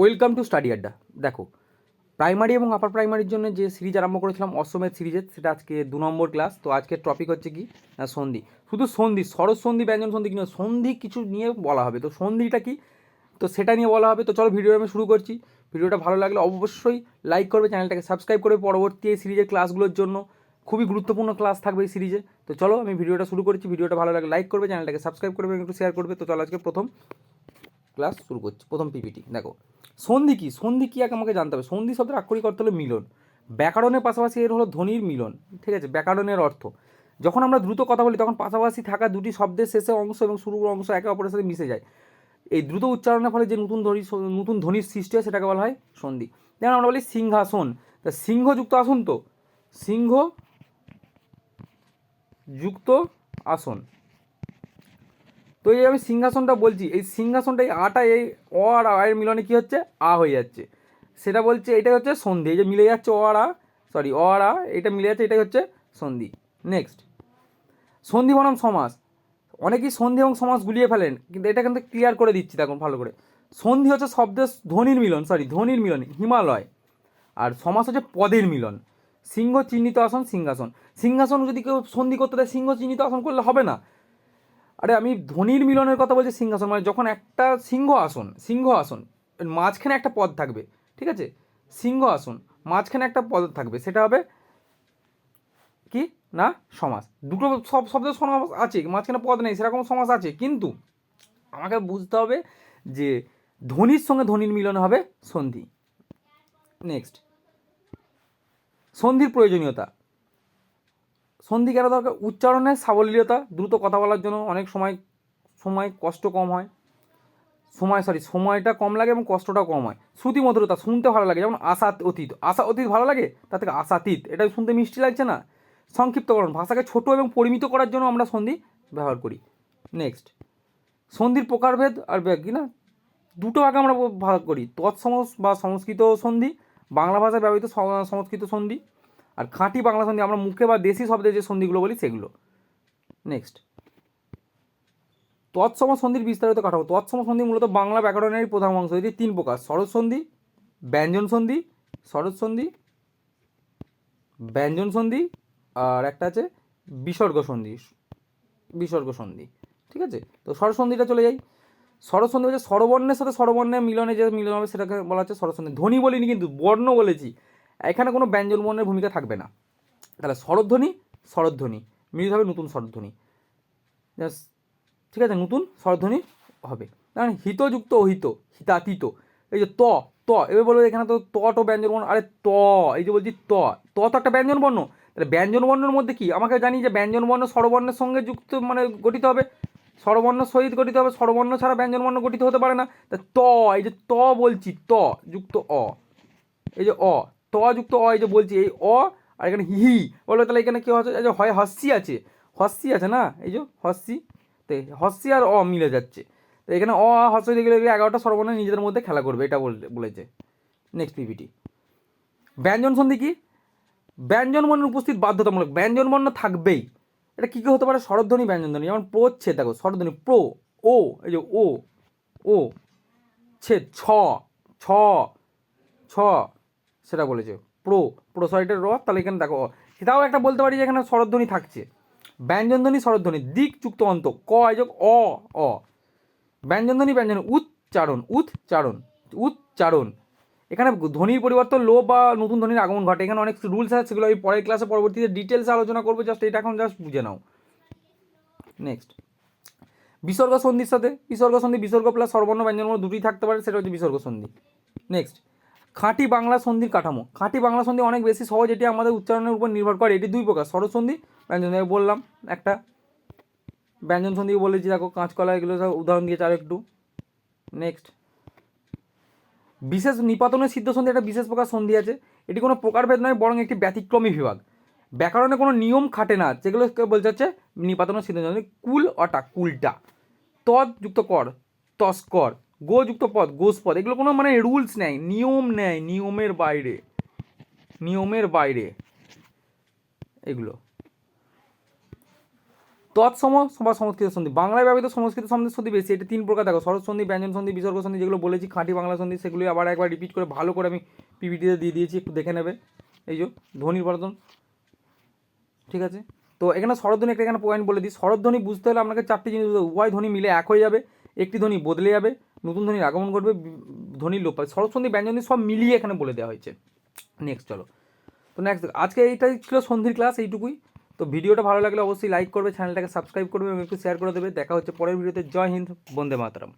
Welcome to study আড্ডা। দেখো primary এবং আপার প্রাইমারির জন্য যে সিরিজ আরম্ভ করেছিলাম, অশ্বমেধ সিরিজের সেটা আজকে দু নম্বর ক্লাস তো আজকের টপিক হচ্ছে কি? সন্ধি। শুধু সন্ধি সরস সন্ধি, ব্যঞ্জন সন্ধি কিন্তু সন্ধি কিছু নিয়ে বলা হবে। তো সন্ধিটা কি? তো সেটা নিয়ে বলা হবে। তো চলো ভিডিও আমি শুরু করছি। ভিডিওটা ভালো লাগলে অবশ্যই লাইক করবে চ্যানেলটাকে সাবস্ক্রাইব করবে পরবর্তী এই সিরিজের ক্লাসগুলোর জন্য। খুবই গুরুত্বপূর্ণ ক্লাস থাকবে এই সিরিজে তো চলো আমি ভিডিওটা শুরু করছি। ভিডিওটা ভালো লাগলে লাইক করবে চ্যানেলটাকে সাবস্ক্রাইব করবে একটু শেয়ার করবে। তো চলো আজকে প্রথম ক্লাস শুরু করছি, প্রথম পিপিটি দেখো। সন্ধি কি? সন্ধি কী আগে আমাকে জানতে হবে? সন্ধি শব্দের আক্ষরিক অর্থ হলো মিলন। ব্যাকরণের পাশাপাশি এর হলো ধ্বনির মিলন, ঠিক আছে? ব্যাকরণের অর্থ। যখন আমরা দ্রুত কথা বলি, তখন পাশাপাশি থাকা দুটি শব্দের শেষে অংশ এবং শুরুর অংশ একে অপরের সাথে মিশে যায়। এই দ্রুত উচ্চারণের ফলে যে নতুন ধ্বনি, নতুন ধ্বনির সৃষ্টি হয়, সেটাকে বলা হয় সন্ধি। যেমন আমরা বলি সিংহাসন। তা সিংহযুক্ত আসন তো? সিংহ যুক্ত আসন। তো এই আমি সিংহাসনটা বলছি, এই সিংহাসনটা এই আটা, এই অ আর আ এর মিলনে কী হচ্ছে? আ হয়ে যাচ্ছে। সেটা বলছে এটা হচ্ছে সন্ধি, এই যে মিলে যাচ্ছে অ আর আ সরি অ আর আ, এটা মিলে যাচ্ছে, এটাই হচ্ছে সন্ধি। নেক্সট সন্ধি বনাম সমাস। অনেকেই সন্ধি এবং সমাস গুলিয়ে ফেলেন, কিন্তু এটা কিন্তু ক্লিয়ার করে দিচ্ছি, দেখুন ভালো করে। সন্ধি হচ্ছে শব্দের ধ্বনির মিলন সরি ধ্বনির মিলন, হিমালয়। আর সমাস হচ্ছে পদের মিলন। সিংহ চিহ্নিত আসন, সিংহাসন। সিংহাসন যদি কেউ সন্ধি করতে দেয়, সিংহ চিহ্নিত আসন করলে হবে না। আরে আমি ধ্বনির মিলনের কথা বলছি সিংহাসন মানে যখন একটা সিংহ আসন সিংহ আসন, মাঝখানে একটা পদ থাকবে, ঠিক আছে? সিংহ আসন, মাঝখানে একটা পদ থাকবে, সেটা হবে কি? না? সমাস। দুটো সব শব্দের সমাস আছে, মাঝখানে পদ নেই, সেরকম সমাস আছে, কিন্তু আমাকে বুঝতে হবে যে ধ্বনির সঙ্গে ধ্বনির মিলন হবে সন্ধি। নেক্সট সন্ধির প্রয়োজনীয়তা। সন্ধি কেন দরকার উচ্চারণের সাবলীলতা, দ্রুত কথা বলার জন্য অনেক সময় সময় কষ্ট কম হয়। সময় সরি সময়টা কম লাগে এবং কষ্টটাও কম হয়। শ্রুতি মধুরতা শুনতে ভালো লাগে, যেমন আশা অতীত। আশা অতীত ভালো লাগে? তার থেকে আশাতীত। এটা শুনতে মিষ্টি লাগছে না? সংক্ষিপ্তকরণ। ভাষাকে ছোট এবং পরিমিত করার জন্য আমরা সন্ধি ব্যবহার করি। নেক্সট সন্ধির প্রকারভেদ আর কি না? দুটো ভাগে আমরা ভাগ করি। তৎসম বা সংস্কৃত সন্ধি, বাংলা ভাষায় ব্যবহৃত সংস্কৃত সন্ধি। আর খাঁটি বাংলা সন্ধি, আমরা মুখে বা দেশি শব্দে যে সন্ধিগুলো বলি সেগুলো। নেক্সট তৎসম সন্ধির বিস্তারিত কাঠামো। তৎসম সন্ধি মূলত বাংলা ব্যাকরণের প্রধান অংশ। এটি তিন প্রকার। সরজ সন্ধি, ব্যঞ্জন সন্ধি সরজ সন্ধি, ব্যঞ্জন সন্ধি, আর একটা আছে বিসর্গ সন্ধি বিসর্গ সন্ধি। ঠিক আছে? তো স্বরসন্ধিটা চলে যাই। স্বরসন্ধি হচ্ছে স্বরবর্ণের সাথে স্বরবর্ণের মিলনে যে মিলন হবে সেটাকে বলা হচ্ছে স্বরসন্ধি ধ্বনি বলিনি কিন্তু, বর্ণ বলেছি। এখানে কোনো ব্যঞ্জন বর্ণের ভূমিকা থাকবে না। তাহলে স্বরধ্বনি স্বরধ্বনি। মিলিত হবে নতুন স্বরধ্বনি। Just ঠিক আছে, নতুন স্বরধ্বনি হবে। মানে হিতযুক্ত অহিত, হিতাতীত। এই যে ত ত, এবার বলব এখানে তো ত টো ব্যঞ্জন বর্ণ আরে ত, এই যে বলছি ত। ত তো একটা ব্যঞ্জন বর্ণ তাহলে ব্যঞ্জন বর্ণের মধ্যে কি? আমাকে জানি যে ব্যঞ্জন বর্ণ স্বরবর্ণের সঙ্গে যুক্ত মানে গঠিত হবে। স্বরবর্ণ সহিত গঠিত হবে, স্বরবর্ণ ছাড়া ব্যঞ্জন বর্ণ গঠিত হতে পারে না। তা ত, এই যে ত বলছি, ত, যুক্ত অ। এই যে অ ত যুক্ত অ এই যে বলছি, এই অ আর এখানে হি হি। বলো তাহলে এখানে কি হচ্ছে? যে হয় হস্যি আছে। হস্যি আছে না? এই যে হস্যি। তো হস্যি আর অ মিলে যাচ্ছে। তো এখানে অ, হস্য দেখলে এগারোটা সর্বর্ণ নিজেদের মধ্যে খেলা করবে, এটা বল- বলেছে। নেক্সট পিপিটি ব্যঞ্জন সন্ধি কি? ব্যঞ্জন বর্ণের উপস্থিত বাধ্যতামূলক। ব্যঞ্জন বর্ণ থাকবেই। এটা কী কী হতে পারে? স্বরধ্বনি ব্যঞ্জন ধ্বনি। যেমন প্রচ্ছেদ দেখো, স্বরধ্বনি। প্রো, ও, এই যে ও ও ছেদ ছ ছ ছ সেটা বলেছে। প্রো প্রো সরিটের র, তাহলে এখানে দেখো। সেটাও একটা বলতে পারি যে এখানে স্বরধ্বনি থাকছে। ব্যঞ্জনধ্বনি স্বরধ্বনি দিক যুক্ত অন্ত, ক যে অ অ। ব্যঞ্জনধ্বনি, ব্যঞ্জন, উচ্চারণ উচ্চারণ উচ্চারণ। এখানে ধ্বনির পরিবর্তন, লোপ বা নতুন ধ্বনির আগমন ঘটে। এখানে অনেক রুলস আছে, সেগুলো আমি পরের ক্লাসে পরবর্তীতে ডিটেলসে আলোচনা করব জাস্ট এটা এখন জাস্ট বুঝে নাও। নেক্সট বিসর্গ সন্ধির সাথে, বিসর্গ সন্ধি, বিসর্গ প্লাস সর্বর্ণ ব্যঞ্জন দুটোই থাকতে পারে, সেটা হচ্ছে বিসর্গ সন্ধি। নেক্সট খাঁটি বাংলা সন্ধির কাঠামো। খাঁটি বাংলা সন্ধি অনেক বেশি সহজ, এটি আমাদের উচ্চারণের উপর নির্ভর করে। এটি দুই প্রকার সরস সন্ধি, ব্যঞ্জন। বললাম একটা। ব্যঞ্জন সন্ধি বলেছি, দেখো, কাঁচকলা, এগুলো সব উদাহরণ দিয়েছে আর একটু। নেক্সট বিশেষ নিপাতনের সিদ্ধ সন্ধি একটা বিশেষ প্রকার সন্ধি আছে। এটি কোনো প্রকারভেদ নয়, বরং একটি ব্যতিক্রমী বিভাগ। ব্যাকরণে কোনো নিয়ম খাটে না, যেগুলো বলতে হচ্ছে নিপাতনের সিদ্ধ সন্ধি। কুল অটা, কুলটা। তদ যুক্ত কর, তস্কর। গো যুক্ত পদ গোস পদ, এগুলো কোনো মানে রুলস নেই, নিয়ম নেই, নিয়মের বাইরে নিয়মের বাইরে, এগুলো। তৎসম বা সংস্কৃত সন্ধি, বাংলায় ব্যবহৃত সংস্কৃত সন্ধির সন্ধি বেশি, এটা তিন প্রকার দেখো, শরৎ সন্ধি, ব্যঞ্জন সন্ধি, বিসর্গ সন্ধি, যেগুলো বলেছি, খাঁটি বাংলা সন্ধি, সেগুলি আবার একবার রিপিট করে ভালো করে আমি পিপিটিতে দিয়ে দিয়েছি, একটু দেখে নেবে। এই যে, ধ্বনির বর্ধন, ঠিক আছে? তো এখানে স্বরধ্বনি একটা এখানে পয়েন্ট বলে দিই স্বরধ্বনি বুঝতে হলে আপনাকে চারটি জিনিস। উভয় ধ্বনি মিলে এক হয়ে যাবে। একটি ধ্বনি বদলে যাবে, নতুন ধ্বনির আগমন ঘটবে ধ্বনি লোপ পাবে। শরৎসন্ধি ব্যঞ্জনী সব মিলিয়ে এখানে বলে দেওয়া হয়েছে। নেক্সট চলো। তো নেক্সট আজকে এইটাই ছিল সন্ধির ক্লাস এইটুকুই। তো ভিডিওটা ভালো লাগলে অবশ্যই লাইক করবে চ্যানেলটাকে সাবস্ক্রাইব করবে এবং একটু শেয়ার করে দেবে। দেখা হচ্ছে পরের ভিডিওতে। জয় হিন্দ, বন্দে মাতরম।